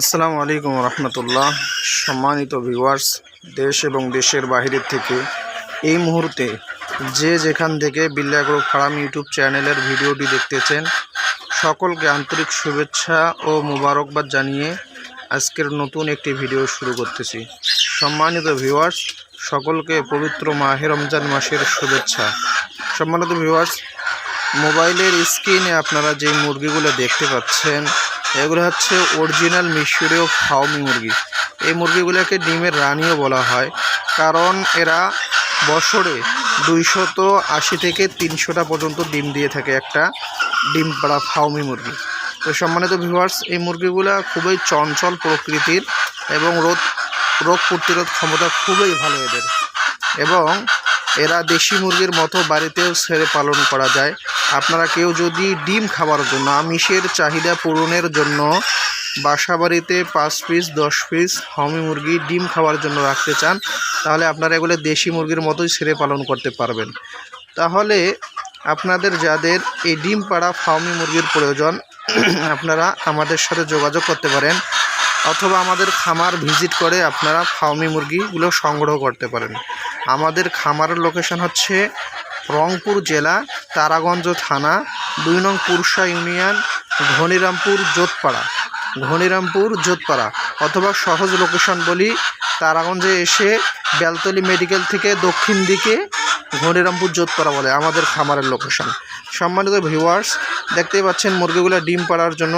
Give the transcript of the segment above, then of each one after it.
আসসালামু আলাইকুম রহমতুল্লাহ। সম্মানিত ভিউয়ার্স দেশ এবং দেশের বাইরের থেকে এই মুহূর্তে যে যেখান থেকে বিল্লাগ্রো ফার্ম ইউটিউব চ্যানেলের ভিডিওটি দেখতেছেন, সকলকে আন্তরিক শুভেচ্ছা ও মোবারকবাদ জানিয়ে আজকের নতুন একটি ভিডিও শুরু করতেছি। সম্মানিত ভিউয়ার্স সকলকে পবিত্র মাহে রমজান মাসের শুভেচ্ছা। সম্মানিত ভিউয়ার্স মোবাইলের স্ক্রিনে আপনারা যে মুরগিগুলো দেখতে পাচ্ছেন এগুলো হচ্ছে অরিজিনাল মিশরীয় ফাউমি মুরগি। এই মুরগিগুলোকে ডিমের রানীও বলা হয়, কারণ এরা বছরে দুইশত আশি থেকে তিনশোটা পর্যন্ত ডিম দিয়ে থাকে একটা ডিম পাড়া ফাউমি মুরগি। তো সম্মানিত ভিউয়ার্স এই মুরগিগুলো খুবই চঞ্চল প্রকৃতির এবং রোগ রোগ প্রতিরোধ ক্ষমতা খুবই ভালো এদের। এবং এরা দেশি মুরগির মতো বাড়িতেও ছেড়ে পালন করা যায়। আপনারা কেউ যদি ডিম খাবার জন্য আমিষের চাহিদা পূরণের জন্য বাসা বাড়িতে পাঁচ পিস, দশ পিস হমি মুরগি ডিম খাওয়ার জন্য রাখতে চান, তাহলে আপনারা এগুলো দেশি মুরগির মতোই ছেড়ে পালন করতে পারবেন। তাহলে আপনাদের যাদের এই ডিম পাড়া ফার্মি মুরগির প্রয়োজন, আপনারা আমাদের সাথে যোগাযোগ করতে পারেন, অথবা আমাদের খামার ভিজিট করে আপনারা ফার্মি মুরগিগুলো সংগ্রহ করতে পারেন। আমাদের খামারের লোকেশন হচ্ছে রংপুর জেলা, তারাগঞ্জ থানা, দুই নং পুরসা ইউনিয়ন, ঘনিরামপুর, জোতপাড়া। ঘনিরামপুর, জোতপাড়া, অথবা সহজ লোকেশন বলি তারাগঞ্জে এসে বেলতলি মেডিকেল থেকে দক্ষিণ দিকে ঘনিরামপুর, জোতপাড়া বলে আমাদের খামারের লোকেশন সম্মানিত ভিউয়ার্স দেখতেই পাচ্ছেন মুরগিগুলো ডিম পাড়ার জন্য।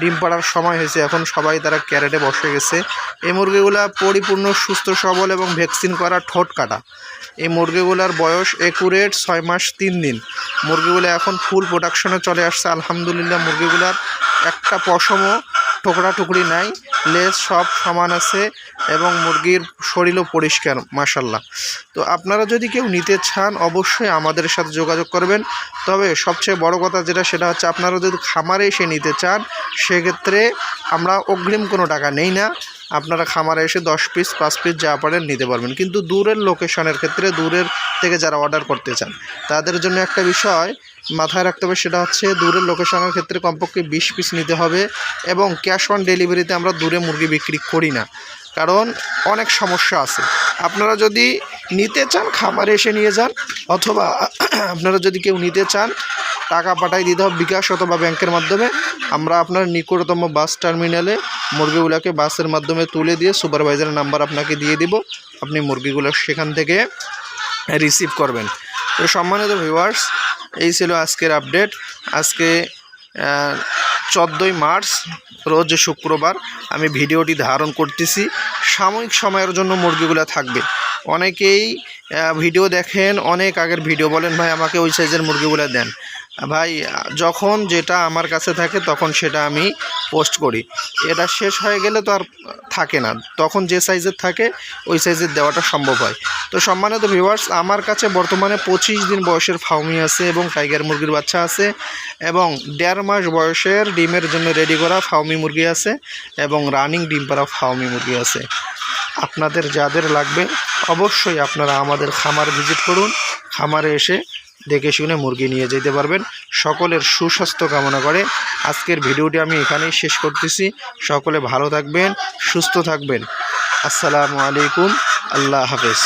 ডিম পাড়ার সময় হয়েছে, এখন সবাই তারা ক্যারেটে বসে গেছে। এই মুরগিগুলা পরিপূর্ণ, সুস্থ, সবল এবং ভ্যাকসিন করা ঠোঁট কাটা। এই মুরগিগুলার বয়স একুরেট, ছয় মাস, তিন দিন। মুরগিগুলো এখন ফুল প্রোডাকশনে চলে আসছে। আলহামদুলিল্লাহ, মুরগিগুলার একটা পশমও টুকরা টুকরি নাই, লেজ সব সমান আছে এবং মুরগির শরীরও পরিষ্কার মাসাল্লাহ তো আপনারা যদি কেউ নিতে চান, অবশ্যই আমাদের সাথে যোগাযোগ করবেন। তবে সবচেয়ে বড় কথা যেটা, সেটা হচ্ছে আপনারা যদি খামারে এসে নিতে চান, সেক্ষেত্রে আমরা অগ্রিম কোনো টাকা নেই না। আপনারা খামারে এসে দশ পিস পাঁচ পিস যা পারেন নিতে পারবেন। কিন্তু দূরের লোকেশনের ক্ষেত্রে, দূরের থেকে যারা অর্ডার করতে চান, তাদের জন্য একটা বিষয় মাথায় রাখতে হবে, সেটা হচ্ছে দূরের লোকেশনের ক্ষেত্রে কমপক্ষে বিশ পিস নিতে হবে এবং ক্যাশ অন ডেলিভারিতে আমরা দূরে মুরগি বিক্রি করি না। কারণ অনেক সমস্যা আছে। আপনারা যদি নিতে চান, খামারে এসে নিয়ে যান, অথবা আপনারা যদি কেউ নিতে চান, টাকা পাঠাই দিতে হবে বিকাশ অথবা ব্যাংকের মাধ্যমে। আমরা আপনার নিকটতম বাস টার্মিনালে মুরগিগুলোকে বাসের মাধ্যমে তুলে দিয়ে সুপারভাইজারের নাম্বার আপনাকে দিয়ে দিব। আপনি মুরগিগুলো সেখান থেকে রিসিভ করবেন। তো সম্মানিত ভিউয়ার্স এই ছিল আজকের আপডেট আজকে চোদ্দোই মার্চ, রোজ শুক্রবার আমি ভিডিওটি ধারণ করতেছি। সাময়িক সময়ের জন্য মুরগিগুলো থাকবে। অনেকেই ভিডিও দেখেন, অনেক আগের ভিডিও বলেন, ভাই, আমাকে ওই সাইজের মুরগিগুলো দেন। ভাই, যখন যেটা আমার কাছে থাকে তখন সেটা আমি পোস্ট করি। এটা শেষ হয়ে গেলে তো আর থাকে না। তখন যে সাইজের থাকে, ওই সাইজের দেওয়াটা সম্ভব হয়। তো সম্মানিত ভিউয়ার্স আমার কাছে বর্তমানে পঁচিশ দিন বয়সের ফাউমি আছে এবং টাইগার মুরগির বাচ্চা আছে এবং দেড় মাস বয়সের ডিমের জন্য রেডি করা ফাউমি মুরগি আছে এবং রানিং ডিম পাড়া ফাউমি মুরগি আছে। আপনাদের যাদের লাগবে, অবশ্যই আপনারা আমাদের খামার ভিজিট করুন। খামারে এসে দেখে শুনে মুরগি নিয়ে যেতে পারবেন। সকলের সুস্বাস্থ্য কামনা করে আজকের ভিডিওটি আমি এখানেই শেষ করতেছি। সকলে ভালো থাকবেন, সুস্থ থাকবেন। আসসালামু আলাইকুম, আল্লাহ হাফেজ।